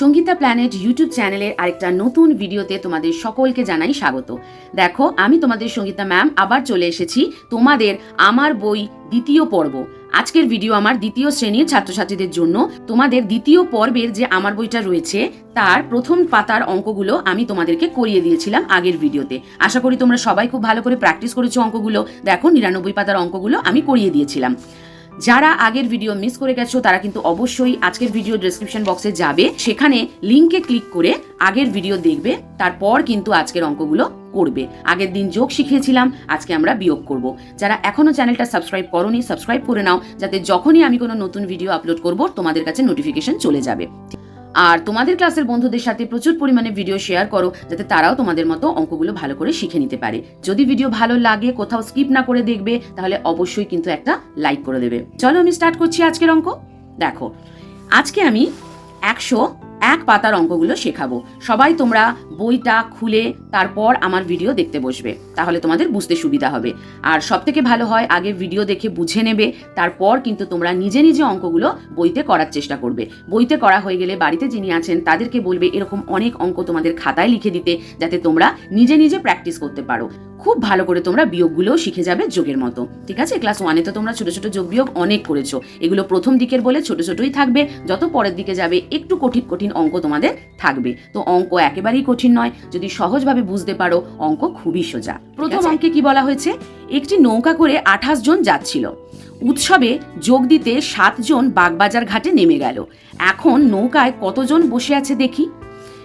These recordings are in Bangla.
সঙ্গীতা প্ল্যানেট ইউটিউব চ্যানেলের আরেকটা নতুন ভিডিওতে তোমাদের সকলকে জানাই স্বাগত। দেখো, আমি তোমাদের সঙ্গীতা ম্যাম, আবার চলে এসেছি তোমাদের আমার বই দ্বিতীয় পর্ব। আজকের ভিডিও আমার দ্বিতীয় শ্রেণির ছাত্রছাত্রীদের জন্য। তোমাদের দ্বিতীয় পর্বের যে আমার বইটা রয়েছে, তার প্রথম পাতার অঙ্কগুলো আমি তোমাদেরকে করিয়ে দিয়েছিলাম আগের ভিডিওতে। আশা করি তোমরা সবাই খুব ভালো করে প্র্যাকটিস করেছ অঙ্কগুলো। দেখো, নিরানব্বই পাতার অঙ্কগুলো আমি করিয়ে দিয়েছিলাম। যারা আগের ভিডিও মিস করে গেছো, তারা কিন্তু অবশ্যই আজকের ভিডিও ডিসক্রিপশন বক্সে যাবে। সেখানে লিঙ্কে ক্লিক করে আগের ভিডিও দেখবে, তারপর কিন্তু আজকের অঙ্কগুলো করবে। আগের দিন যোগ শিখিয়েছিলাম, আজকে আমরা বিয়োগ করব। যারা এখনও চ্যানেলটা সাবস্ক্রাইব করনি সাবস্ক্রাইব করে নাও, যাতে যখনই আমি কোনো নতুন ভিডিও আপলোড করব, তোমাদের কাছে নোটিফিকেশন চলে যাবে। আর তোমাদের ক্লাসের বন্ধুদের সাথে প্রচুর পরিমাণে ভিডিও শেয়ার করো, যাতে তারাও তোমাদের মতো অঙ্কগুলো ভালো করে শিখে নিতে পারে। যদি ভিডিও ভালো লাগে, কোথাও স্কিপ না করে দেখবে, তাহলে অবশ্যই কিন্তু একটা লাইক করে দেবে। চলো আমি স্টার্ট করছি আজকের অঙ্ক। দেখো, আজকে আমি একশো এক পাতার অঙ্কগুলো শেখাবো। সবাই তোমরা বইটা খুলে তারপর আমার ভিডিও দেখতে বসবে। তাহলে তোমাদের বুঝতে সুবিধা হবে। আর সব থেকে ভালো হয়, আগে ভিডিও দেখে বুঝে নেবে, তারপর কিন্তু তোমরা নিজে নিজে অঙ্কগুলো বইতে করার চেষ্টা করবে। বইতে করা হয়ে গেলে বাড়িতে যিনি আছেন, তাদেরকে বলবে এরকম অনেক অঙ্ক তোমাদের খাতায় লিখে দিতে, যাতে তোমরা নিজে নিজে প্র্যাকটিস করতে পারো। খুব ভালো করে তোমরা বিয়োগগুলোও শিখে যাবে যোগের মতো। ঠিক আছে? ক্লাস ওয়ানে তো তোমরা ছোট ছোট যোগ বিয়োগ অনেক করেছ। এগুলো প্রথম দিকের বলে ছোট ছোটই থাকবে। যত পরের দিকে যাবে একটু কঠিন কঠিন অঙ্ক তোমাদের থাকবে। তো অঙ্ক একেবারেই কঠিন নয়। যদি সহজভাবে বুঝতে পারো অঙ্ক খুবই সোজা। প্রথম অঙ্কে কি বলা হয়েছে? একটি নৌকা করে আঠাশ জন যাচ্ছিল। উৎসবে যোগ দিতে সাতজন বাগবাজার ঘাটে নেমে গেল। এখন নৌকায় কতজন বসে আছে দেখি?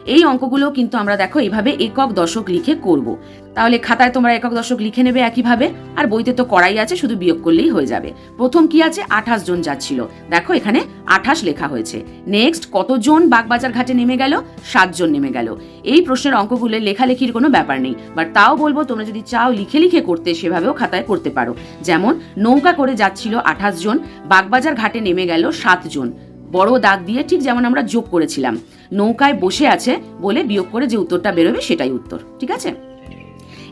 এই অঙ্কগুলো কিন্তু আমরা দেখো এইভাবে একক দশক লিখে করব। তাহলে খাতায় তোমরা একক দশক লিখে নেবে একইভাবে, আর বইতে তো করাই আছে, শুধু বিয়োগ করলেই হয়ে যাবে। প্রথম কি আছে? আঠাশ জন যাচ্ছিল। দেখো এখানে আঠাশ লেখা হয়েছে। নেক্সট কতজন বাগবাজার ঘাটে নেমে গেল? সাতজন নেমে গেল। এই প্রশ্নের অঙ্কগুলো লেখালেখির কোনো ব্যাপার নেই। বাট তাও বলব, তোমরা যদি চাও লিখে লিখে করতে, সেভাবেও খাতায় করতে পারো। যেমন, নৌকা করে যাচ্ছিল আঠাশ জন, বাগবাজার ঘাটে নেমে গেল সাতজন। বড় দাগ দিয়ে ঠিক যেমন আমরা যোগ করেছিলাম। নৌকায় বসে আছে বলে বিয়োগ করে যে উত্তরটা বেরোবে সেটাই উত্তর, ঠিক আছে?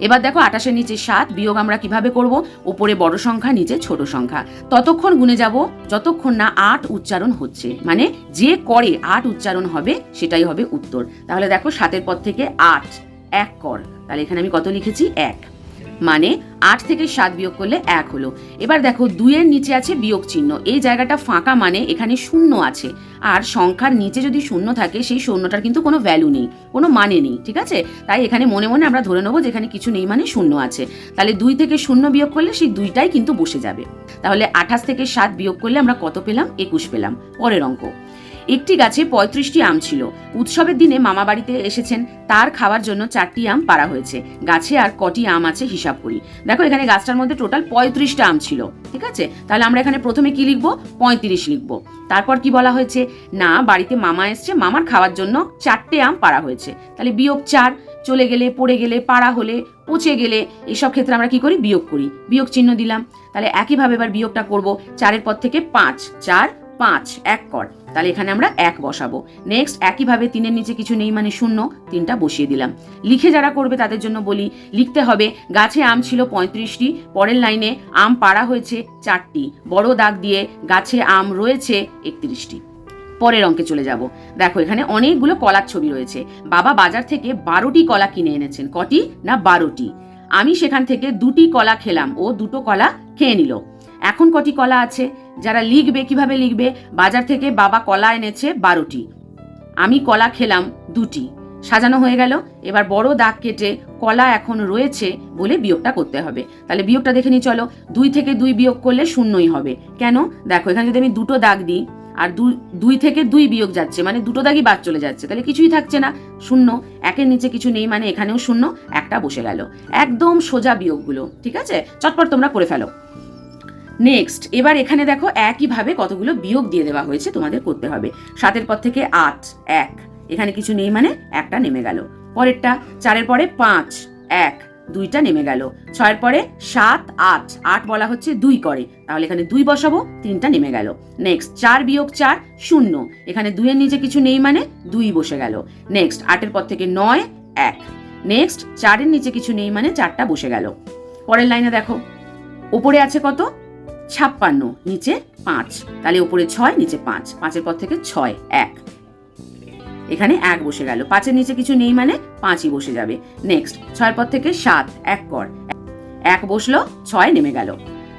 এবার দেখো আটাশের নিচে সাত, বিয়োগ আমরা কীভাবে করব? উপরে বড় সংখ্যা, নিচে ছোট সংখ্যা। ততক্ষণ গুনে যাব, যতক্ষণ না আট উচ্চারণ হচ্ছে। মানে যে করে আট উচ্চারণ হবে, সেটাই হবে উত্তর। তাহলে দেখো সাতের পর থেকে আট, এক কর। তাহলে এখানে আমি কত লিখেছি? এক। মানে আট থেকে সাত বিয়োগ করলে এক হলো। এবার দেখো দুইয়ের নিচে আছে বিয়োগ চিহ্ন। এই জায়গাটা ফাঁকা মানে এখানে শূন্য আছে। আর সংখ্যার নিচে যদি শূন্য থাকে, সেই শূন্যটার কিন্তু কোনো ভ্যালু নেই, কোনো মানে নেই, ঠিক আছে? তাই এখানে মনে মনে আমরা ধরে নেব যেখানে কিছু নেই মানে শূন্য আছে। তাহলে দুই থেকে শূন্য বিয়োগ করলে সেই দুইটাই কিন্তু বসে যাবে। তাহলে আঠাশ থেকে সাত বিয়োগ করলে আমরা কত পেলাম? একুশ পেলাম। পরের অঙ্ক। একটি গাছে পঁয়ত্রিশটি আম ছিল। উৎসবের দিনে মামা বাড়িতে এসেছেন। তার খাওয়ার জন্য চারটি আম পাড়া হয়েছে। গাছে আর কটি আম আছে হিসাব করি। দেখো, এখানে গাছটার মধ্যে টোটাল পঁয়ত্রিশটা আম ছিল। ঠিক আছে? তাহলে আমরা এখানে প্রথমে কি লিখব? পঁয়ত্রিশ লিখব। তারপর কি বলা হয়েছে? না, বাড়িতে মামা এসছে। মামার খাওয়ার জন্য চারটে আম পাড়া হয়েছে। তাহলে বিয়োগ চার। চলে গেলে, পড়ে গেলে, পাড়া হলে, পচে গেলে এসব ক্ষেত্রে আমরা কি করি? বিয়োগ করি। বিয়োগ চিহ্ন দিলাম। তাহলে একইভাবে এবার বিয়োগটা করব। চারের পর থেকে পাঁচ। চার, পাঁচ, এক কর। তাহলে এখানে আমরা এক বসাবো। নেক্সট একইভাবে তিনের নিচে কিছু নেই মানে শূন্য, তিনটা বসিয়ে দিলাম। লিখে যারা করবে তাদের জন্য বলি, লিখতে হবে, গাছে আম ছিল পঁয়ত্রিশটি, পরের লাইনে আম পাড়া হয়েছে চারটি, বড় দাগ দিয়ে গাছে আম রয়েছে একত্রিশটি। পরের অঙ্কে চলে যাব। দেখো, এখানে অনেকগুলো কলার ছবি রয়েছে। বাবা বাজার থেকে বারোটি কলা কিনে এনেছেন, কটি না বারোটি? আমি সেখান থেকে দুটি কলা খেলাম, ও দুটো কলা খেয়ে নিল। এখন কটি কলা আছে? যারা লিখবে, কীভাবে লিখবে? বাজার থেকে বাবা কলা এনেছে বারোটি। আমি কলা খেলাম দুটি। সাজানো হয়ে গেল। এবার বড় দাগ কেটে কলা এখন রয়েছে বলে বিয়োগটা করতে হবে। তাহলে বিয়োগটা দেখে নি চলো। দুই থেকে দুই বিয়োগ করলে শূন্যই হবে। কেন? দেখো, এখানে যদি আমি দুটো দাগ দিই, আর দুই থেকে দুই বিয়োগ যাচ্ছে মানে দুটো দাগই বাদ চলে যাচ্ছে, তাহলে কিছুই থাকছে না। শূন্য। একের নিচে কিছু নেই মানে এখানেও শূন্য, একটা বসে গেল। একদম সোজা বিয়োগগুলো, ঠিক আছে? চটপট তোমরা করে ফেলো। নেক্সট এবার এখানে দেখো একইভাবে কতগুলো বিয়োগ দিয়ে দেওয়া হয়েছে তোমাদের করতে হবে। সাতের পর থেকে আট, এক। এখানে কিছু নেই মানে একটা নেমে গেল। পরেরটা, চারের পরে পাঁচ, এক। দুইটা নেমে গেল। ছয়ের পরে সাত, আট। আট বলা হচ্ছে দুই করে। তাহলে এখানে দুই বসাবো, তিনটা নেমে গেল। নেক্সট চার বিয়োগ চার, শূন্য। এখানে দুইয়ের নিচে কিছু নেই মানে দুই বসে গেল। নেক্সট আটের পর থেকে নয়, এক। নেক্সট চারের নিচে কিছু নেই মানে চারটা বসে গেল। পরের লাইনে দেখো। ওপরে আছে কত? ছাপ্পান্ন, নিচে পাঁচ, তাহলে উপরে ছয়, নিচে পাঁচ, পাঁচের পর থেকে ছয়, এক। এখানে এক বসে গেল। পাঁচের নিচে কিছু নেই মানে পাঁচই বসে যাবে। নেক্সট ছয়ের পর থেকে সাত, এক কর। এক বসল, ছয় নেমে গেল।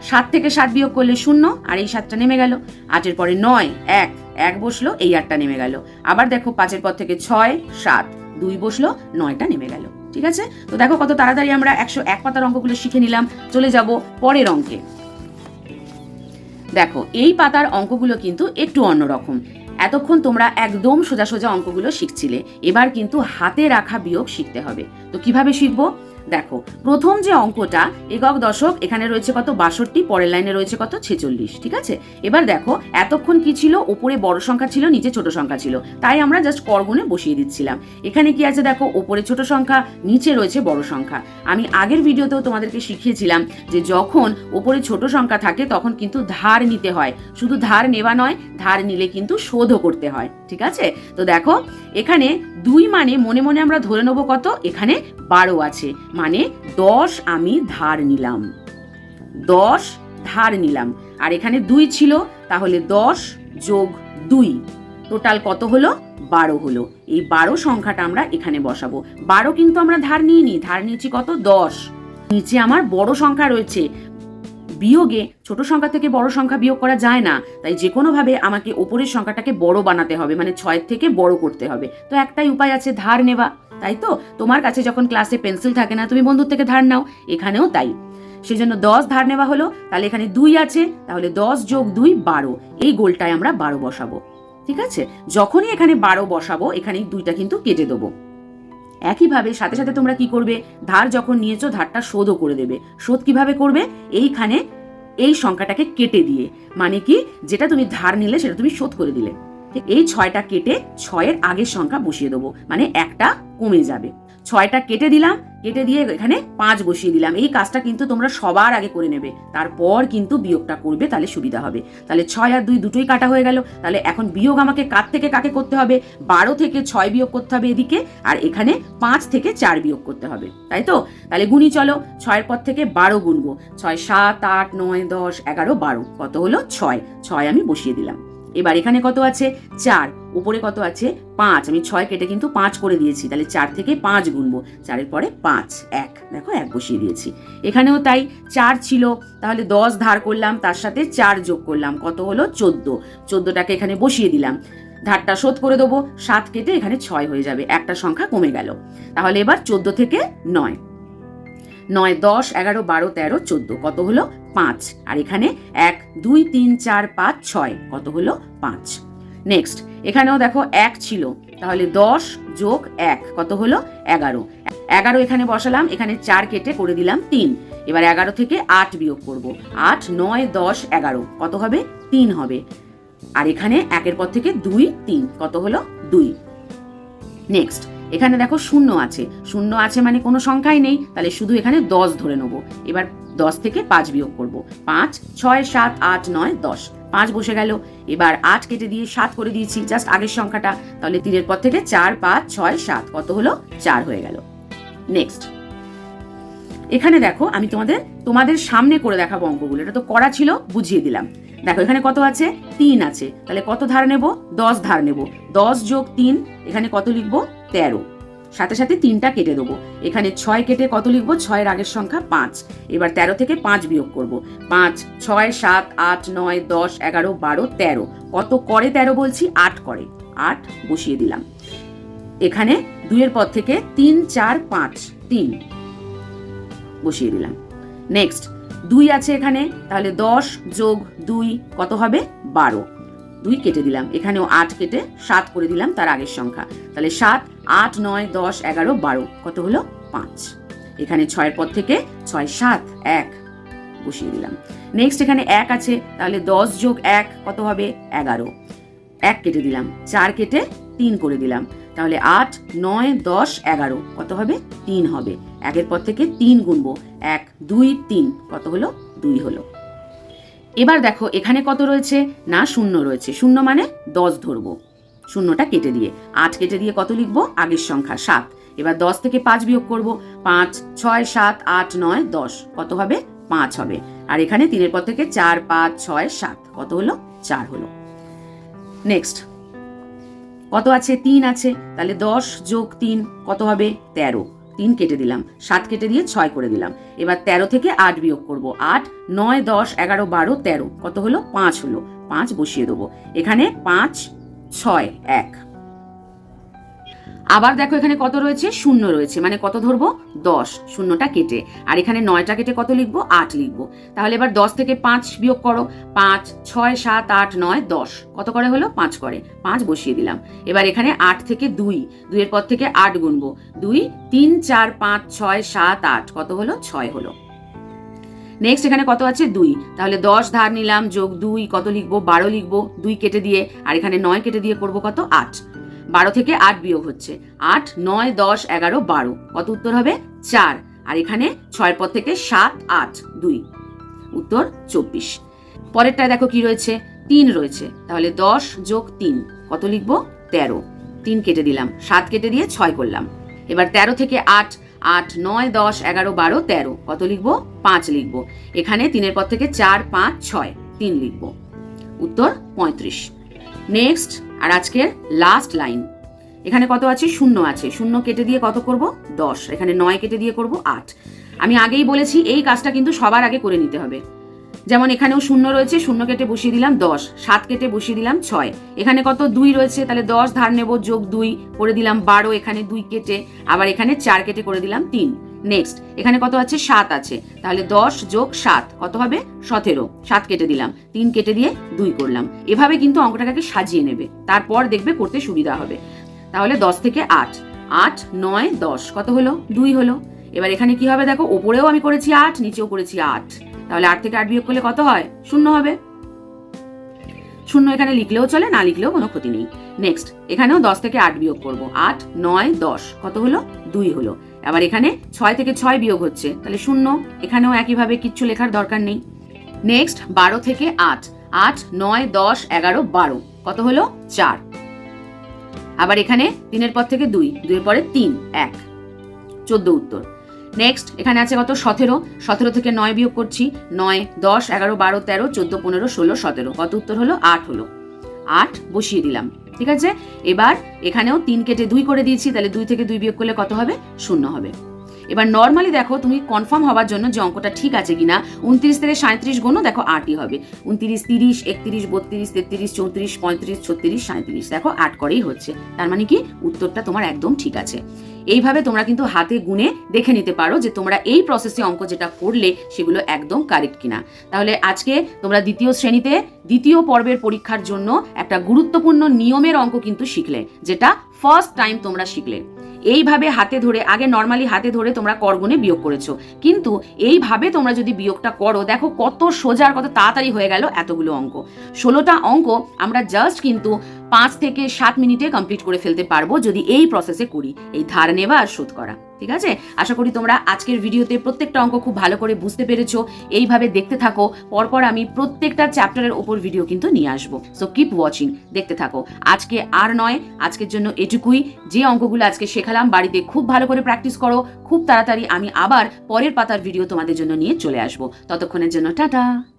সাত থেকে সাত বিয়োগ করলে শূন্য, আর এই সাতটা নেমে গেল। আটের পরে নয়, এক এক বসল, এই আটটা নেমে গেল। আবার দেখো পাঁচের পর থেকে ছয়, সাত, দুই বসল, নয়টা নেমে গেল। ঠিক আছে? তো দেখো কত তাড়াতাড়ি আমরা একশো এক পাতার অঙ্কগুলো শিখে নিলাম। চলে যাব পরের অঙ্কে। দেখো, এই পাতার অঙ্কগুলো কিন্তু একটু অন্যরকম এতক্ষণ তোমরা একদম সোজা সোজা অঙ্কগুলো শিখছিলে। এবার কিন্তু হাতে রাখা বিয়োগ শিখতে হবে। তো কীভাবে শিখব? দেখো, প্রথম যে অঙ্কটা, একক দশক, এখানে রয়েছে কত? বাষট্টি, পরের লাইনে রয়েছে কত? ছেচল্লিশ, ঠিক আছে? এবার দেখো, এতক্ষণ কি ছিল? ওপরে বড় সংখ্যা ছিল, নিচে ছোট সংখ্যা ছিল। তাই আমরা জাস্ট করগুনে বসিয়ে দিচ্ছিলাম। এখানে কি আছে দেখো? ওপরে ছোট সংখ্যা, নিচে রয়েছে বড় সংখ্যা। আমি আগের ভিডিওতেও তোমাদেরকে শিখিয়েছিলাম যে যখন ওপরে ছোট সংখ্যা থাকে, তখন কিন্তু ধার নিতে হয়। শুধু ধার নেওয়া নয়, ধার নিলে কিন্তু শোধও করতে হয়, ঠিক আছে? তো দেখো, এখানে দুই মানে মনে মনে আমরা ধরে নেব কত? এখানে বারো আছে। মানে দশ আমি ধার নিলাম। দশ ধার নিলাম। আর এখানে দুই ছিল, তাহলে দশ যোগ দুই। টোটাল কত হলো? বারো হলো। এই বারো সংখ্যাটা আমরা এখানে বসাবো। বারো কিন্তু আমরা ধার নিইনি। ধার নিয়েছি কত? দশ। নিচে আমার বড় সংখ্যা রয়েছে। বিয়োগে ছোট সংখ্যা থেকে বড় সংখ্যা বিয়োগ করা যায় না। তাই যে কোনোভাবে আমাকে ওপরের সংখ্যাটাকে বড় বানাতে হবে মানে ছয়ের থেকে বড় করতে হবে। তো একটাই উপায় আছে, ধার নেওয়া। তাই তো? তোমার কাছে যখন ক্লাসে পেন্সিল থাকে না, তুমি বন্ধুর থেকে ধার নাও। এখানেও তাই। সেই জন্য দশ ধার নেওয়া হলো। তাহলে এখানে দুই আছে। তাহলে দশ যোগ দুই, বারো। এই গোলটায় আমরা বারো বসাবো। ঠিক আছে? যখনই এখানে বারো বসাবো এখানে দুইটা কিন্তু কেটে দেবো। একইভাবে সাথে সাথে তোমরা কি করবে? ধার যখন নিয়েছো, ধারটা শোধও করে দেবে। শোধ কীভাবে করবে? এইখানে এই সংখ্যাটাকে কেটে দিয়ে। মানে কি? যেটা তুমি ধার নিলে, সেটা তুমি শোধ করে দিলে। এই ছয়টা কেটে ছয়ের আগের সংখ্যা বসিয়ে দেবো। মানে একটা কমে যাবে। ছয়টা কেটে দিলাম কেটে দিয়ে এখানে পাঁচ বসিয়ে দিলাম। এই কাজটা কিন্তু তোমরা সবার আগে করে নেবে। তারপর কিন্তু বিয়োগটা করবে, তাহলে সুবিধা হবে। তাহলে ছয় আর দুই দুটোই কাটা হয়ে গেল। তাহলে এখন বিয়োগ আমাকে কার থেকে কাকে করতে হবে? বারো থেকে ছয় বিয়োগ করতে হবে এদিকে, আর এখানে পাঁচ থেকে চার বিয়োগ করতে হবে। তাই তো? তাহলে গুণি চলো, ছয়ের পর থেকে বারো গুনবো ছয়, সাত, আট, নয়, দশ, এগারো, বারো। কত হলো? ছয়। ছয় আমি বসিয়ে দিলাম। এবার এখানে কত আছে? চার। উপরে কত আছে? পাঁচ। আমি ছয় কেটে কিন্তু পাঁচ করে দিয়েছি। তাহলে চার থেকে পাঁচ গুনবো। চারের পরে পাঁচ। এক। দেখো, এক বসিয়ে দিয়েছি। এখানেও তাই চার ছিল। তাহলে দশ ধার করলাম, তার সাথে চার যোগ করলাম। কত হলো? চোদ্দ। চোদ্দটাকে এখানে বসিয়ে দিলাম। ধারটা শোধ করে দেবো। সাত কেটে এখানে ছয় হয়ে যাবে। একটা সংখ্যা কমে গেল। তাহলে এবার চোদ্দ থেকে নয়। নয়, দশ, এগারো, বারো, তেরো, চোদ্দ। কত হলো? পাঁচ। আর এখানে এক, দুই, তিন, চার, পাঁচ, ছয়। কত হলো? পাঁচ। নেক্সট এখানেও দেখো এক ছিল। তাহলে দশ যোগ এক, কত হলো? এগারো। এগারো এখানে বসালাম, এখানে চার কেটে করে দিলাম তিন। এবার এগারো থেকে আট বিয়োগ করব। আট, নয়, দশ, এগারো। কত হবে? তিন হবে। আর এখানে একের পর থেকে দুই, তিন। কত হলো? দুই। নেক্সট এখানে দেখো শূন্য আছে। শূন্য আছে মানে কোনো সংখ্যাই নেই। তাহলে শুধু এখানে দশ ধরে নেব। এবার দশ থেকে পাঁচ বিয়োগ করব। পাঁচ, ছয়, সাত, আট, নয়, দশ। পাঁচ বসে গেল। এবার আট কেটে দিয়ে সাত করে দিয়েছি জাস্ট আগের সংখ্যাটা। তাহলে তিনের পর থেকে চার, পাঁচ, ছয়, সাত। কত হলো? চার হয়ে গেল। নেক্সট এখানে দেখো, আমি তোমাদের তোমাদের সামনে করে দেখাবো অঙ্কগুলো। এটা তো করা ছিল, বুঝিয়ে দিলাম। দেখো, এখানে কত আছে? তিন আছে। তাহলে কত ধার নেব? দশ ধার নেব। দশ যোগ তিন, এখানে কত লিখব? তেরো। সাথে সাথে তিনটা কেটে দেবো। এখানে ছয় কেটে কত লিখব? ছয়ের আগের সংখ্যা পাঁচ। এবার তেরো থেকে পাঁচ বিয়োগ করব। পাঁচ, ছয়, সাত, আট, নয়, দশ, এগারো, বারো, তেরো। কত করে তেরো বলছি? আট করে। আট, বসিয়ে দিলাম। এখানে দুইয়ের পর থেকে তিন, চার, পাঁচ। তিন। বসিয়ে দিলাম। নেক্সট দুই আছে এখানে, তাহলে দশ যোগ দুই কত হবে? বারো। দুই কেটে দিলাম, এখানেও আট কেটে সাত করে দিলাম তার আগের সংখ্যা। তাহলে সাত, আট, নয়, দশ, এগারো, বারো, কত হলো? পাঁচ। এখানে ছয়ের পর থেকে ছয়, সাত, এক বসিয়ে দিলাম। নেক্সট এখানে এক আছে, তাহলে দশ যোগ এক কত হবে? এগারো। এক কেটে দিলাম, চার কেটে তিন করে দিলাম। তাহলে আট, নয়, দশ, এগারো কত হবে? তিন হবে। একের পর থেকে তিন গুনবো। এক, দুই, তিন। কত হলো? দুই হলো। এবার দেখো, এখানে কত রয়েছে? না, শূন্য রয়েছে। শূন্য মানে দশ ধরবো। শূন্যটা কেটে দিয়ে। আট কেটে দিয়ে কত লিখব? আগের সংখ্যা, সাত। এবার দশ থেকে পাঁচ বিয়োগ করব। পাঁচ, ছয়, সাত, আট, নয়, দশ। কত হবে? পাঁচ হবে। আর এখানে তিনের পর থেকে চার, পাঁচ, ছয়, সাত। কত হলো? চার হলো। নেক্সট। কত আছে? তিন আছে। তাহলে দশ যোগ তিন কত হবে? তেরো। তিন কেটে দিলাম, সাত কেটে দিয়ে ছয় করে দিলাম। এবার তেরো থেকে আট বিয়োগ করব, আট, নয়, দশ, এগারো, বারো, তেরো, কত হলো? পাঁচ হলো, পাঁচ বসিয়ে দেবো। এখানে পাঁচ, ছয়, এক। আবার দেখো এখানে কত রয়েছে? শূন্য রয়েছে। মানে কত ধরবো? দশ। শূন্যটা কেটে। আর এখানে নয়টা কেটে কত লিখব? আট লিখব। তাহলে এবার দশ থেকে পাঁচ বিয়োগ করো। পাঁচ, ছয়, সাত, আট, নয়, দশ। কত করে হলো? পাঁচ করে। পাঁচ বসিয়ে দিলাম। এবার এখানে আট থেকে দুই। দুইয়ের পর থেকে আট গুনবো। দুই, তিন, চার, পাঁচ, ছয়, সাত, আট। কত হলো? ছয় হলো। নেক্সট এখানে কত আছে? দুই। তাহলে দশ ধার নিলাম যোগ দুই। কত লিখব? বারো লিখব। দুই কেটে দিয়ে। আর এখানে নয় কেটে দিয়ে করব কত? আট। বারো থেকে আট বিয়োগ হচ্ছে। আট, নয়, দশ, এগারো, বারো। কত উত্তর হবে? চার। আর এখানে ছয়ের পর থেকে সাত, আট, দুই। উত্তর চব্বিশ। পরেরটায় দেখো কি রয়েছে? তিন রয়েছে। তাহলে দশ যোগ তিন। কত লিখব? তেরো। তিন কেটে দিলাম। সাত কেটে দিয়ে ছয় করলাম। এবার তেরো থেকে আট আট, নয়, দশ, এগারো, বারো, তেরো। কত লিখব? পাঁচ লিখব। এখানে তিনের পর থেকে চার, পাঁচ, ছয়। তিন লিখব। উত্তর পঁয়ত্রিশ। নেক্সট আর আজকের লাস্ট লাইন এখানে কত আছে? শূন্য আছে। শূন্য কেটে দিয়ে কত করব? দশ। এখানে নয় কেটে দিয়ে করব আট। আমি আগেই বলেছি, এই কাজটা কিন্তু সবার আগে করে নিতে হবে। যেমন এখানেও শূন্য রয়েছে, শূন্য কেটে বসিয়ে দিলাম দশ। সাত কেটে বসিয়ে দিলাম ছয়। এখানে কত দুই রয়েছে? তাহলে দশ ধার নেব যোগ দুই করে দিলাম বারো, এখানে দুই কেটে। আবার এখানে চার কেটে করে দিলাম তিন। নেক্সট এখানে কত আছে? সাত আছে। তাহলে দশ যোগ সাত, কত হবে? সতেরো। সাত কেটে দিলাম। তিন কেটে দিয়ে দুই করলাম। এভাবে কিন্তু অঙ্কটাকে সাজিয়ে নেবে। তারপর দেখবে করতে সুবিধা হবে। তাহলে দশ থেকে আট। আট, নয়, দশ। কত হলো? দুই হলো। এবার এখানে কি হবে? দেখো, ওপরেও আমি করেছি আট, নিচেও করেছি আট। তাহলে আট থেকে আট বিয়োগ করলে কত হয়? শূন্য হবে। শূন্য এখানে লিখলেও চলে, না লিখলেও কোনো ক্ষতি নেই। নেক্সট এখানেও দশ থেকে আট বিয়োগ করব। আট, নয়, দশ। কত হলো? দুই হলো। আবার এখানে ছয় থেকে ছয় বিয়োগ হচ্ছে। তাহলে শূন্য, এখানেও একইভাবে কিচ্ছু লেখার দরকার নেই। নেক্সট বারো থেকে আট। আট, নয়, দশ, এগারো, বারো। কত হলো? চার। আবার এখানে তিনের পর থেকে দুই, দুইয়ের পরে তিন, এক। চোদ্দ উত্তর। নেক্সট এখানে আছে কত? সতেরো। সতেরো থেকে নয় বিয়োগ করছি। নয়, দশ, এগারো, বারো, তেরো, চোদ্দ, পনেরো, ষোলো, সতেরো। কত উত্তর হলো? আট হলো। আট বসিয়ে দিলাম। ঠিক আছে? এবার এখানেও তিন কেটে দুই করে দিয়েছি, তাহলে দুই থেকে দুই বিয়োগ করলে কত হবে? শূন্য হবে। এবার নর্মালি দেখো তুমি কনফার্ম হওয়ার জন্য যে অঙ্কটা ঠিক আছে কিনা। উনত্রিশ থেকে সাঁত্রিশ গুণও দেখো আটই হবে। উনত্রিশ, তিরিশ, একত্রিশ, বত্রিশ, তেত্রিশ, চৌত্রিশ, পঁয়ত্রিশ, ছত্রিশ সাঁত্রিশ দেখো আট করেই হচ্ছে। তার মানে কি? উত্তরটা তোমার একদম ঠিক আছে। এইভাবে তোমরা কিন্তু হাতে গুনে দেখে নিতে পারো যে তোমরা এই প্রসেসে অঙ্ক যেটা করলে সেগুলো একদম কারেক্ট কিনা। তাহলে আজকে তোমরা দ্বিতীয় শ্রেণীতে, দ্বিতীয় পর্বের পরীক্ষার জন্য একটা গুরুত্বপূর্ণ নিয়মের অঙ্ক কিন্তু শিখলে, যেটা ফার্স্ট টাইম তোমরা শিখলে। এইভাবে হাতে ধরে, আগে নর্মালি হাতে ধরে তোমরা করগুনে বিয়োগ করেছ। কিন্তু এইভাবে তোমরা যদি বিয়োগটা করো, দেখো কত সোজা আর কত তাড়াতাড়ি হয়ে গেল এতগুলো অঙ্ক। ষোলোটা অঙ্ক আমরা জাস্ট কিন্তু পাঁচ থেকে সাত মিনিটে কমপ্লিট করে ফেলতে পারব যদি এই প্রসেসে করি। এই ধার নেওয়া আর শোধ করা। ঠিক আছে? আশা করি তোমরা আজকের ভিডিওতে প্রত্যেকটা অঙ্ক খুব ভালো করে বুঝতে পেরেছ। এইভাবে দেখতে থাকো। পরপর আমি প্রত্যেকটা চ্যাপ্টারের ওপর ভিডিও কিন্তু নিয়ে আসব। সো কিপ ওয়াচিং দেখতে থাকো। আজকে আর নয়, আজকের জন্য এটুকুই। যে অঙ্কগুলো আজকে শেখালাম, বাড়িতে খুব ভালো করে প্র্যাকটিস করো। খুব তাড়াতাড়ি আমি আবার পরের পাতার ভিডিও তোমাদের জন্য নিয়ে চলে আসব। ততক্ষণের জন্য টাটা!